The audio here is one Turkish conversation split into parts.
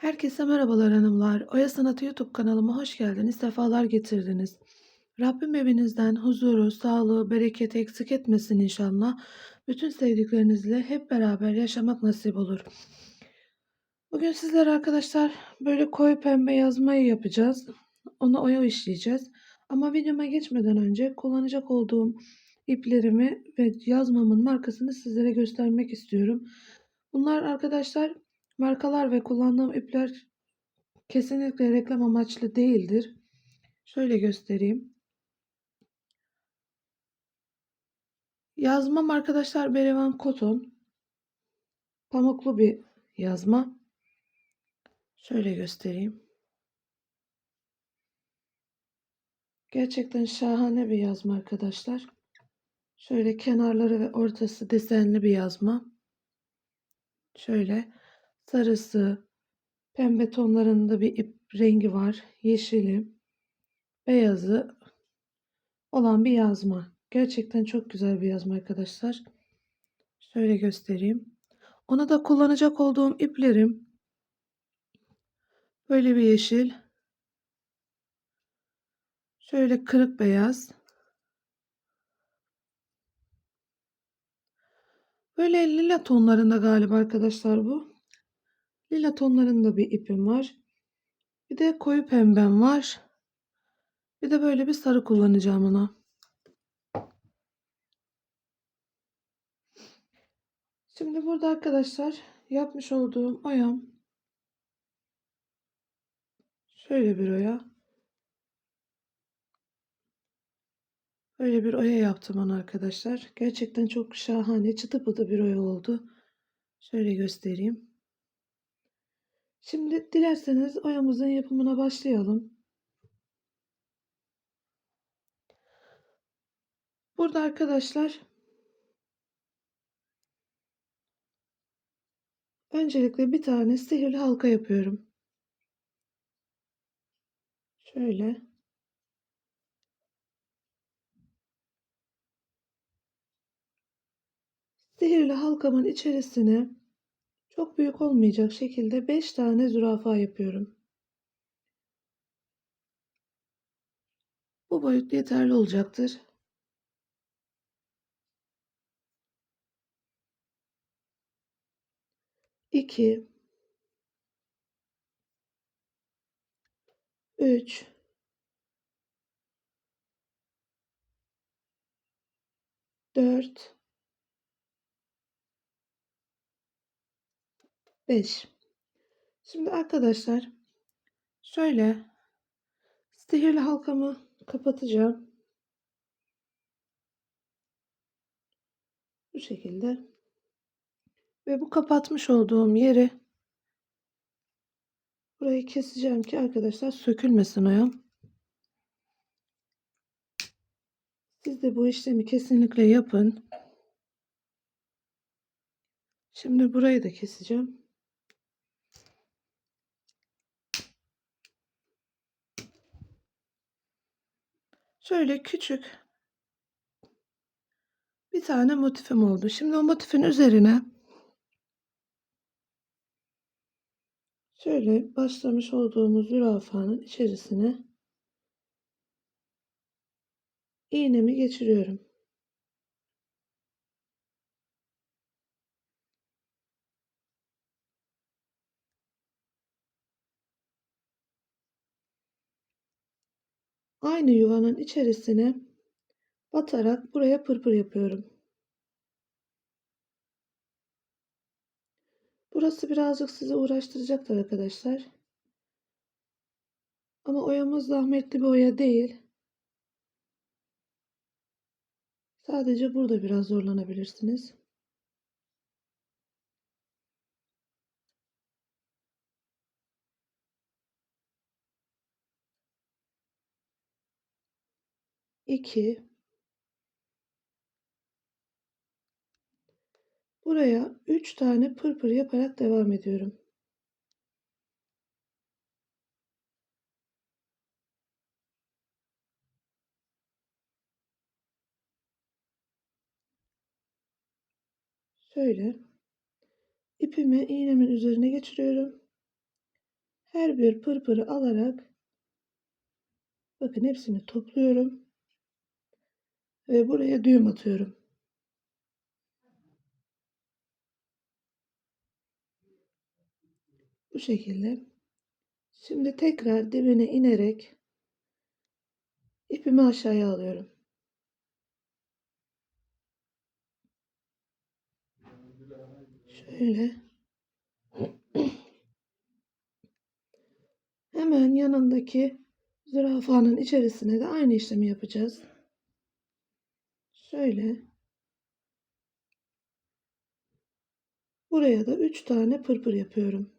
Herkese merhabalar hanımlar. Oya Sanatı YouTube kanalıma hoş geldiniz, sefalar getirdiniz. Rabbim evinizden huzuru, sağlığı, bereketi eksik etmesin inşallah. Bütün sevdiklerinizle hep beraber yaşamak nasip olur. Bugün sizlere arkadaşlar böyle koyu pembe yazmayı yapacağız. Onu oya işleyeceğiz. Ama videoma geçmeden önce kullanacak olduğum iplerimi ve yazmamın markasını sizlere göstermek istiyorum. Bunlar arkadaşlar markalar ve kullandığım ipler kesinlikle reklam amaçlı değildir. Şöyle göstereyim. Yazmam arkadaşlar Berivan Koton. Pamuklu bir yazma. Şöyle göstereyim. Gerçekten şahane bir yazma arkadaşlar. Şöyle kenarları ve ortası desenli bir yazma. Şöyle sarısı, pembe tonlarında bir ip rengi var. Yeşili, beyazı olan bir yazma. Gerçekten çok güzel bir yazma arkadaşlar. Şöyle göstereyim. Ona da kullanacak olduğum iplerim böyle bir yeşil, şöyle kırık beyaz, böyle lila tonlarında galiba arkadaşlar bu. Lila tonlarında bir ipim var. Bir de koyu pembem var. Bir de böyle bir sarı kullanacağım ona. Şimdi burada arkadaşlar yapmış olduğum oyam şöyle bir oya. Böyle bir oya yaptım onu arkadaşlar. Gerçekten çok şahane çıtı pıtı bir oya oldu. Şöyle göstereyim. Şimdi dilerseniz oyamızın yapımına başlayalım. Burada arkadaşlar öncelikle bir tane sihirli halka yapıyorum. Şöyle. Sihirli halkamın içerisine çok büyük olmayacak şekilde 5 tane zürafa yapıyorum. Bu boyut yeterli olacaktır. İki, üç, dört, beş. Şimdi arkadaşlar şöyle sihirli halkamı kapatacağım. Bu şekilde. Ve bu kapatmış olduğum yeri burayı keseceğim ki arkadaşlar sökülmesin oyam. Siz de bu işlemi kesinlikle yapın. Şimdi burayı da keseceğim. Şöyle küçük bir tane motifim oldu. Şimdi o motifin üzerine şöyle başlamış olduğumuz zürafanın içerisine iğnemi geçiriyorum. Aynı yuvanın içerisine batarak buraya pırpır yapıyorum. Burası birazcık sizi uğraştıracaktır arkadaşlar. Ama oyamız zahmetli bir oya değil. Sadece burada biraz zorlanabilirsiniz. İki. Buraya üç tane pırpır yaparak devam ediyorum. Şöyle ipimi iğnemin üzerine geçiriyorum. Her bir pırpırı alarak bakın hepsini topluyorum ve buraya düğüm atıyorum. Bu şekilde. Şimdi tekrar dibine inerek ipimi aşağıya alıyorum. Şöyle. Hemen yanındaki zürafanın içerisine de aynı işlemi yapacağız. Şöyle. Buraya da 3 tane pırpır yapıyorum.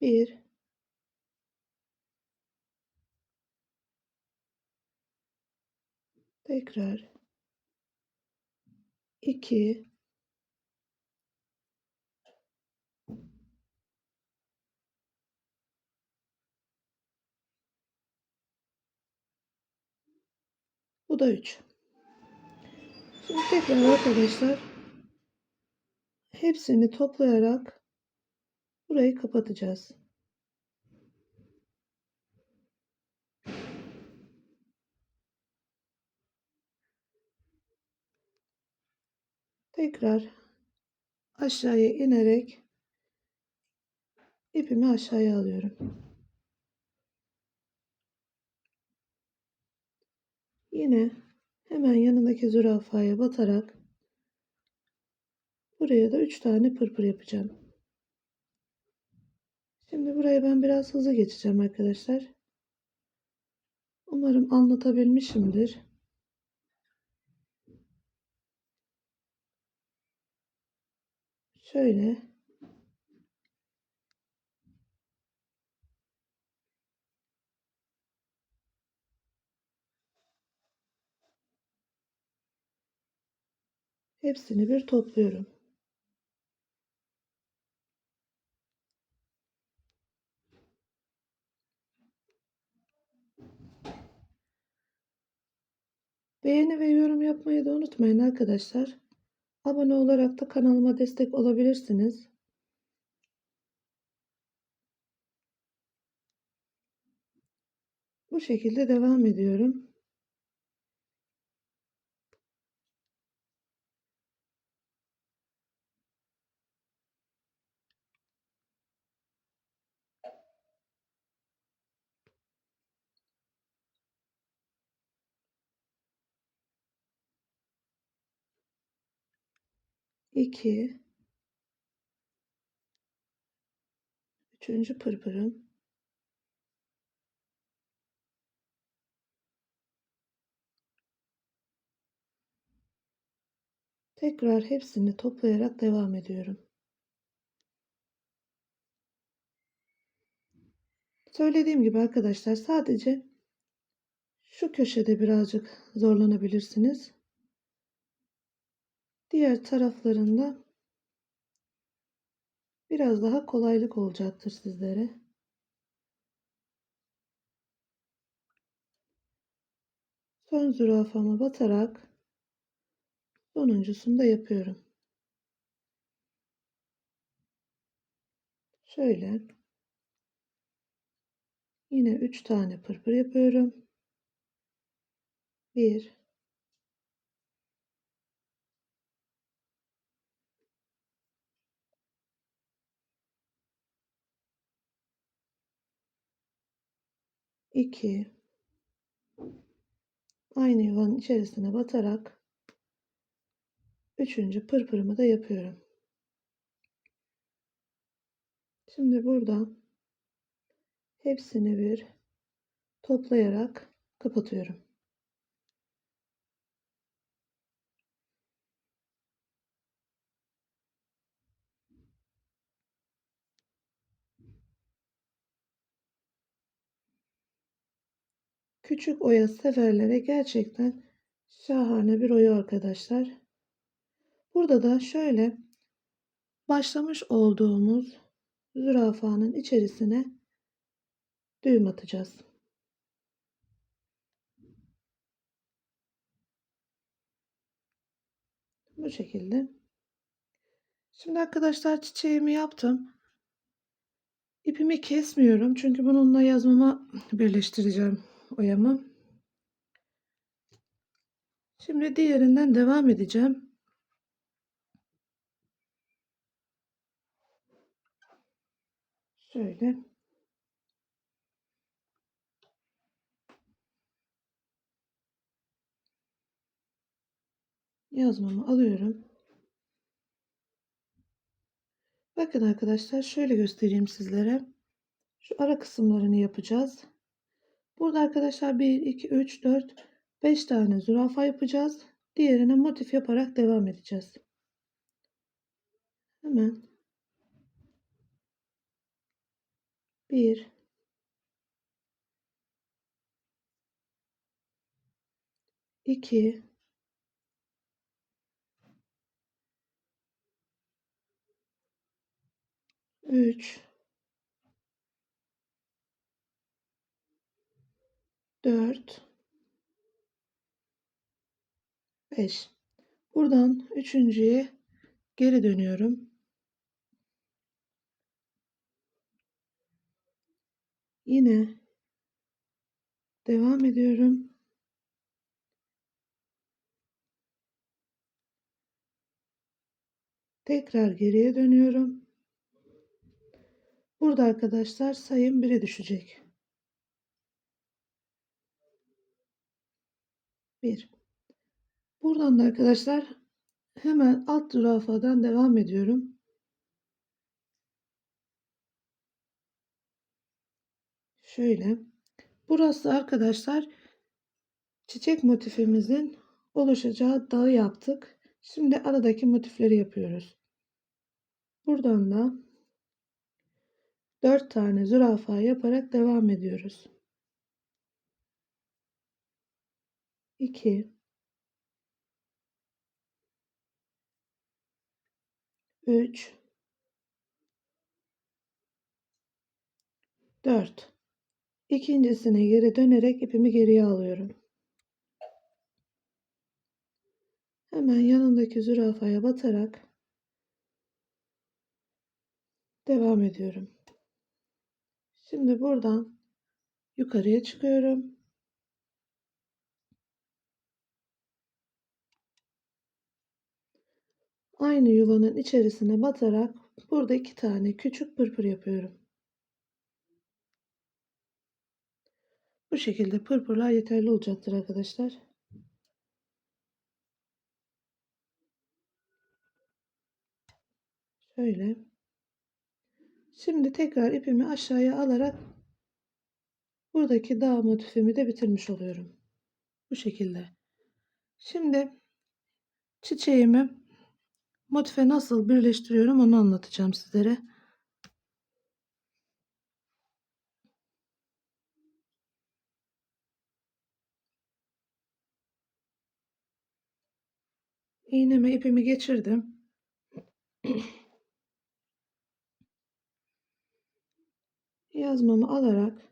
Bir, tekrar iki, bu da üç. Şimdi tekrar arkadaşlar hepsini toplayarak burayı kapatacağız. Tekrar aşağıya inerek ipimi aşağıya alıyorum. Yine hemen yanındaki zürafaya batarak buraya da 3 tane pırpır yapacağım. Şimdi buraya ben biraz hızlı geçeceğim arkadaşlar. Umarım anlatabilmişimdir. Şöyle hepsini bir topluyorum. Beğeni ve yorum yapmayı da unutmayın arkadaşlar. Abone olarak da kanalıma destek olabilirsiniz. Bu şekilde devam ediyorum. İki. Üçüncü pırpırım. Tekrar hepsini toplayarak devam ediyorum. Söylediğim gibi arkadaşlar sadece şu köşede birazcık zorlanabilirsiniz. Diğer taraflarında biraz daha kolaylık olacaktır sizlere. Son zürafama batarak sonuncusunu da yapıyorum. Şöyle yine 3 tane pırpır yapıyorum. 1 2 aynı yuvanın içerisine batarak üçüncü pırpırımı da yapıyorum. Şimdi burada hepsini bir toplayarak kapatıyorum. Küçük oya seferlere gerçekten şahane bir oya arkadaşlar. Burada da şöyle başlamış olduğumuz zürafanın içerisine düğüm atacağız. Bu şekilde. Şimdi arkadaşlar çiçeğimi yaptım. İpimi kesmiyorum çünkü bununla yazmama birleştireceğim oyamı. Şimdi diğerinden devam edeceğim. Şöyle. Yazmamı alıyorum. Bakın arkadaşlar şöyle göstereyim sizlere. Şu ara kısımlarını yapacağız. Burada arkadaşlar 1, 2, 3, 4, 5 tane zürafa yapacağız. Diğerine motif yaparak devam edeceğiz. Hemen 1 2 3 4 5 Buradan üçüncüye geri dönüyorum. Yine devam ediyorum. Tekrar geriye dönüyorum. Burada arkadaşlar sayım 1'e düşecek. 1 Buradan da arkadaşlar hemen alt zürafadan devam ediyorum. Şöyle. Burası arkadaşlar çiçek motifimizin oluşacağı dağı yaptık. Şimdi aradaki motifleri yapıyoruz. Buradan da 4 tane zürafa yaparak devam ediyoruz. 2 3 4 İkincisine geri dönerek ipimi geriye alıyorum. Hemen yanındaki zürafaya batarak devam ediyorum. Şimdi buradan yukarıya çıkıyorum. Aynı yuvanın içerisine batarak burada iki tane küçük pırpır yapıyorum. Bu şekilde pırpırlar yeterli olacaktır arkadaşlar. Şöyle. Şimdi tekrar ipimi aşağıya alarak buradaki dağ motifimi de bitirmiş oluyorum. Bu şekilde. Şimdi çiçeğimi motife nasıl birleştiriyorum onu anlatacağım sizlere. İğneme ipimi geçirdim. Yazmamı alarak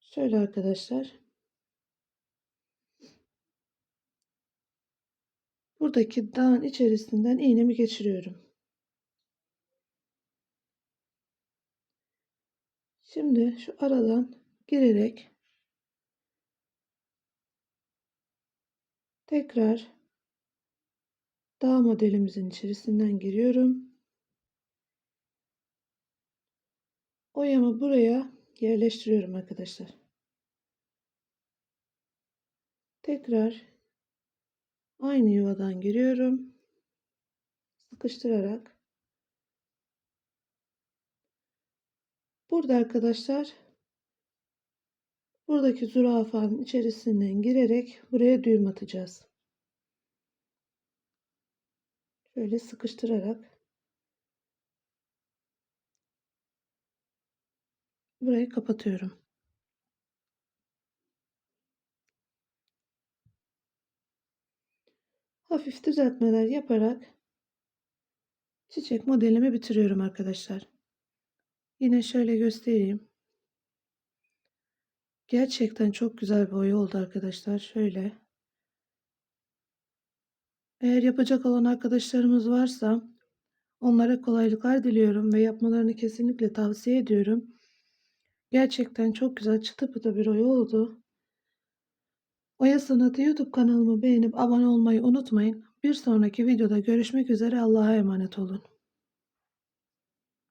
şöyle arkadaşlar buradaki dağın içerisinden iğnemi geçiriyorum. Şimdi şu aradan girerek tekrar dağ modelimizin içerisinden giriyorum. Oyamı buraya yerleştiriyorum arkadaşlar. Tekrar aynı yuvadan giriyorum. Sıkıştırarak. Burada arkadaşlar buradaki zürafanın içerisinden girerek buraya düğüm atacağız. Şöyle sıkıştırarak burayı kapatıyorum. Hafif düzeltmeler yaparak çiçek modelimi bitiriyorum arkadaşlar. Yine şöyle göstereyim. Gerçekten çok güzel bir oya oldu arkadaşlar. Şöyle. Eğer yapacak olan arkadaşlarımız varsa onlara kolaylıklar diliyorum ve yapmalarını kesinlikle tavsiye ediyorum. Gerçekten çok güzel çıtı pıtı bir oya oldu. Oya Sanatı YouTube kanalımı beğenip abone olmayı unutmayın. Bir sonraki videoda görüşmek üzere. Allah'a emanet olun.